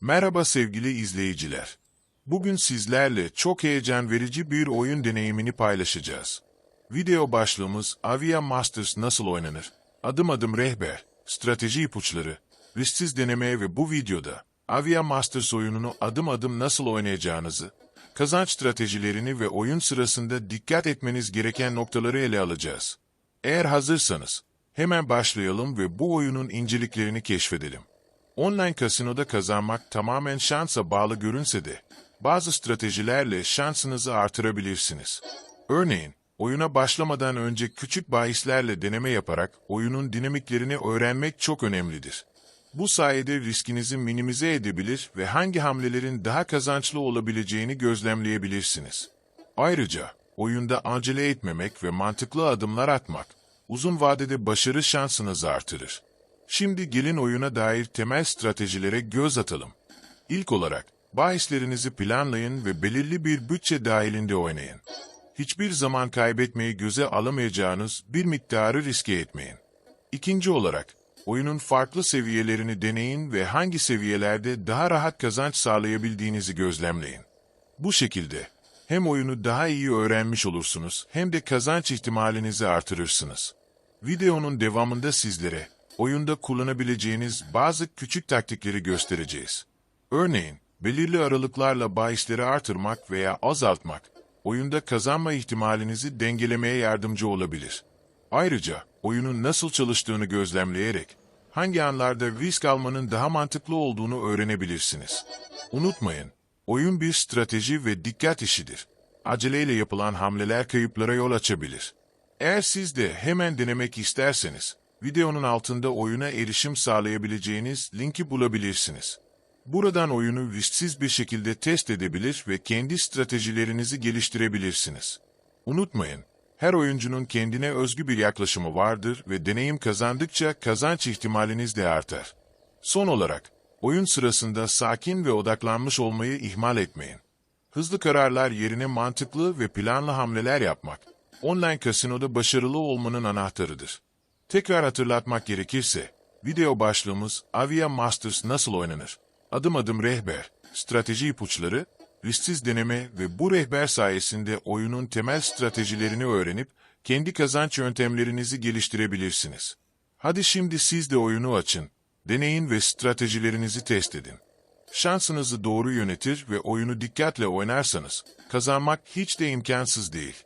Merhaba sevgili izleyiciler. Bugün sizlerle çok heyecan verici bir oyun deneyimini paylaşacağız. Video başlığımız Avia Masters nasıl oynanır? Adım adım rehber, strateji ipuçları, risksiz deneme ve bu videoda Avia Masters oyununu adım adım nasıl oynayacağınızı, kazanç stratejilerini ve oyun sırasında dikkat etmeniz gereken noktaları ele alacağız. Eğer hazırsanız hemen başlayalım ve bu oyunun inceliklerini keşfedelim. Online kasinoda kazanmak tamamen şansa bağlı görünse de, bazı stratejilerle şansınızı artırabilirsiniz. Örneğin, oyuna başlamadan önce küçük bahislerle deneme yaparak oyunun dinamiklerini öğrenmek çok önemlidir. Bu sayede riskinizi minimize edebilir ve hangi hamlelerin daha kazançlı olabileceğini gözlemleyebilirsiniz. Ayrıca, oyunda acele etmemek ve mantıklı adımlar atmak, uzun vadede başarı şansınızı artırır. Şimdi gelin oyuna dair temel stratejilere göz atalım. İlk olarak, bahislerinizi planlayın ve belirli bir bütçe dahilinde oynayın. Hiçbir zaman kaybetmeyi göze alamayacağınız bir miktarı riske etmeyin. İkinci olarak, oyunun farklı seviyelerini deneyin ve hangi seviyelerde daha rahat kazanç sağlayabildiğinizi gözlemleyin. Bu şekilde, hem oyunu daha iyi öğrenmiş olursunuz hem de kazanç ihtimalinizi artırırsınız. Videonun devamında sizlere oyunda kullanabileceğiniz bazı küçük taktikleri göstereceğiz. Örneğin, belirli aralıklarla bahisleri artırmak veya azaltmak, oyunda kazanma ihtimalinizi dengelemeye yardımcı olabilir. Ayrıca, oyunun nasıl çalıştığını gözlemleyerek, hangi anlarda risk almanın daha mantıklı olduğunu öğrenebilirsiniz. Unutmayın, oyun bir strateji ve dikkat işidir. Aceleyle yapılan hamleler kayıplara yol açabilir. Eğer siz de hemen denemek isterseniz, videonun altında oyuna erişim sağlayabileceğiniz linki bulabilirsiniz. Buradan oyunu risksiz bir şekilde test edebilir ve kendi stratejilerinizi geliştirebilirsiniz. Unutmayın, her oyuncunun kendine özgü bir yaklaşımı vardır ve deneyim kazandıkça kazanç ihtimaliniz de artar. Son olarak, oyun sırasında sakin ve odaklanmış olmayı ihmal etmeyin. Hızlı kararlar yerine mantıklı ve planlı hamleler yapmak, online kasinoda başarılı olmanın anahtarıdır. Tekrar hatırlatmak gerekirse, video başlığımız Avia Masters nasıl oynanır? Adım adım rehber, strateji ipuçları, risksiz deneme ve bu rehber sayesinde oyunun temel stratejilerini öğrenip kendi kazanç yöntemlerinizi geliştirebilirsiniz. Hadi şimdi siz de oyunu açın, deneyin ve stratejilerinizi test edin. Şansınızı doğru yönetir ve oyunu dikkatle oynarsanız, kazanmak hiç de imkansız değil.